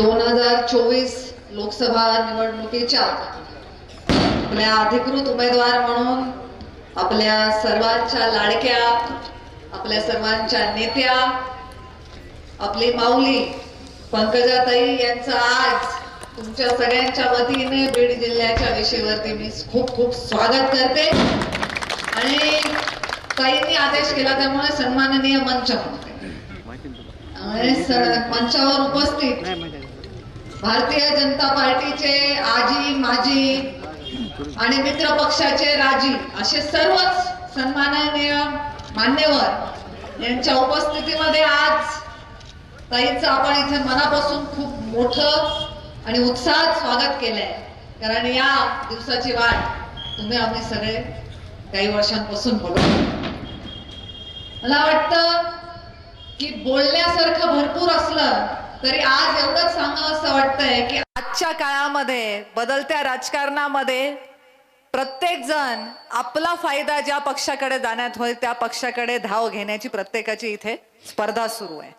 दोन हजार चोवीस लोकसभा निवडणुकीच्या आपल्या अधिकृत उमेदवार म्हणून आपल्या सर्वांच्या लाडक्या आपल्या सर्वांच्या नेत्या आपली माऊली पंकजाताई यांचा आज तुमच्या सगळ्यांच्या वतीने बीड जिल्ह्याच्या विषयावरती मी खूप खूप स्वागत करते. आणि ताईंनी आदेश केला त्यामुळे सन्माननीय मंच मंचावर उपस्थित भारतीय जनता पार्टीचे आजी माजी आणि मित्र पक्षाचे राजी असे सर्वच सन्माननीय मान्यवर यांच्या उपस्थितीमध्ये आज ताईचं आपण इथे मनापासून खूप मोठं आणि उत्साहात स्वागत केलंय. कारण या दिवसाची वाट तुम्ही आम्ही सगळे काही वर्षांपासून बोलतो मला वाटतं की बोलण्यासारखं भरपूर असलं तरी आज एवढंच सांगावं असं वाटतंय की आजच्या काळामध्ये बदलत्या राजकारणामध्ये प्रत्येक जण आपला फायदा ज्या पक्षाकडे जाण्यात होईल त्या पक्षाकडे धाव घेण्याची प्रत्येकाची इथे स्पर्धा सुरू आहे.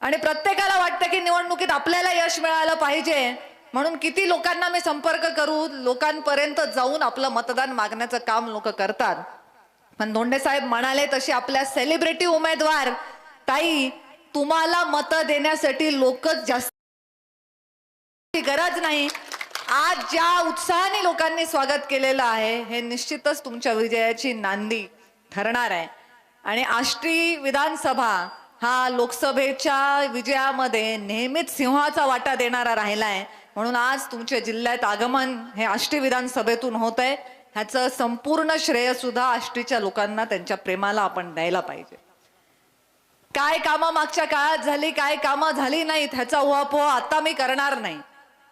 आणि प्रत्येकाला वाटतं की निवडणुकीत आपल्याला यश मिळालं पाहिजे. म्हणून किती लोकांना मी संपर्क करू लोकांपर्यंत जाऊन आपलं मतदान मागण्याचं काम लोक करतात. पण धोंडे साहेब म्हणाले तशी आपल्या सेलिब्रिटी उमेदवार ताई तुम्हाला मतं देण्यासाठी लोकच जास्त गरज नाही. आज ज्या उत्साहाने लोकांनी स्वागत केलेलं आहे हे निश्चितच तुमच्या विजयाची नांदी ठरणार आहे. आणि आष्टी विधानसभा हा लोकसभेच्या विजयामध्ये नेहमीच सिंहाचा वाटा देणारा राहिला आहे. म्हणून आज तुमच्या जिल्ह्यात आगमन हे आष्टी विधानसभेतून होत आहे ह्याचं संपूर्ण श्रेय सुद्धा आष्टीच्या लोकांना त्यांच्या प्रेमाला आपण द्यायला पाहिजे. काय कामं मागच्या काळात झाली काय कामं झाली नाहीत ह्याचा उहापोह आता मी करणार नाही.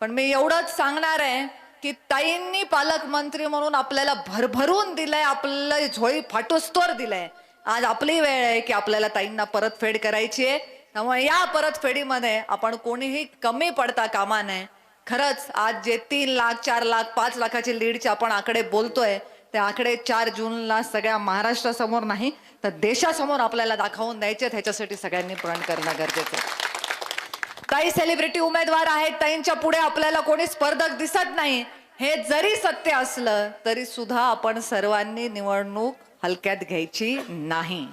पण मी एवढंच सांगणार आहे की ताईंनी पालकमंत्री म्हणून आपल्याला भरभरून दिलंय आपलं झोळी फाटोस्तोर दिलंय. आज आपली वेळ आहे की आपल्याला ताईंना परतफेड करायची आहे. त्यामुळे या परतफेडीमध्ये आपण कोणीही कमी पडता कामा नये. खरंच आज जे तीन लाख चार लाख पाच लाखाचे लीडचे आपण आकडे बोलतोय ते आकडे चार जूनला सगळ्या महाराष्ट्रासमोर नाही तर देशासमोर आपल्याला दाखवून द्यायचे ह्याच्यासाठी सगळ्यांनी प्रण करणं गरजेचं काही सेलिब्रिटी उमेदवार आहेत ताईंच्या पुढे आपल्याला कोणी स्पर्धक दिसत नाही. हे जरी सत्य असलं तरी सुद्धा आपण सर्वांनी निवडणूक हलक्यात घ्यायची नाही.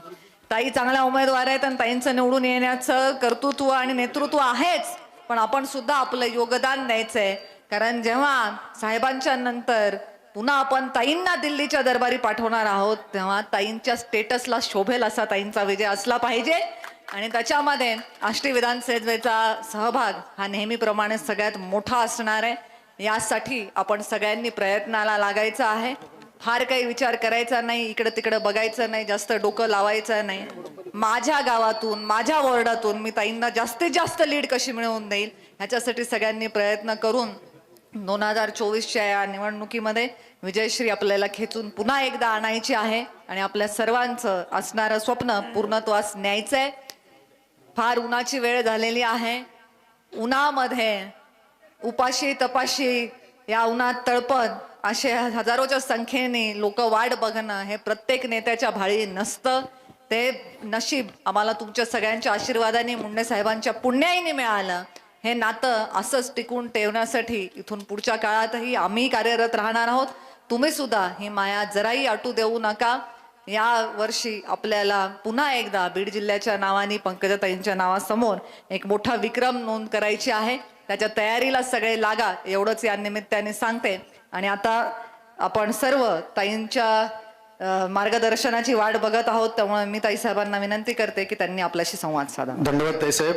ताई चांगल्या उमेदवार आहेत आणि ताईंचं निवडून येण्याचं कर्तृत्व आणि नेतृत्व आहेच पण आपण सुद्धा आपलं योगदान द्यायचंय. कारण जेव्हा साहेबांच्या नंतर पुन्हा आपण ताईंना दिल्लीच्या दरबारी पाठवणार आहोत. तेव्हा ताईंच्या स्टेटसला शोभेल असा ताईंचा विजय असला पाहिजे. आणि त्याच्यामध्ये आष्टी विधानसभेचा सहभाग हा नेहमीप्रमाणे सगळ्यात मोठा असणार आहे. यासाठी आपण सगळ्यांनी प्रयत्नाला लागायचं आहे. फार काही विचार करायचा नाही इकडं तिकडं बघायचं नाही जास्त डोकं लावायचं नाही. माझ्या गावातून माझ्या वॉर्डातून मी ताईंना जास्तीत जास्त लीड कशी मिळवून देईल ह्याच्यासाठी सगळ्यांनी प्रयत्न करून दोन हजार चोवीसच्या या निवडणुकीमध्ये विजयश्री आपल्याला खेचून पुन्हा एकदा आणायची आहे आणि आपल्या सर्वांचं असणारं स्वप्न पूर्णत्वास न्यायचं आहे फार उन्हाची वेळ झालेली आहे. उन्हामध्ये उपाशी तपाशी या उन्हात तळपत असे हजारोच्या संख्येने लोक वाट बघणं हे प्रत्येक नेत्याच्या भाळी नसतं. ते नशीब आम्हाला तुमच्या सगळ्यांच्या आशीर्वादाने मुंडे साहेबांच्या पुण्याईने मिळालं. हे नातं असंच टिकून ठेवण्यासाठी इथून पुढच्या काळातही आम्ही कार्यरत राहणार आहोत. तुम्ही सुद्धा ही माया जराही आटू देऊ नका. या वर्षी आपल्याला पुन्हा एकदा बीड जिल्ह्याच्या नावाने पंकजाताईंच्या नावासमोर एक मोठा विक्रम नोंद करायची आहे. त्याच्या तयारीला सगळे लागा एवढंच या निमित्ताने सांगते. आणि आता आपण सर्व ताईंच्या मार्गदर्शनाची वाट बघत आहोत. त्यामुळे मी ताई साहेबांना विनंती करते की त्यांनी आपल्याशी संवाद साधा. धन्यवाद ताईसाहेब.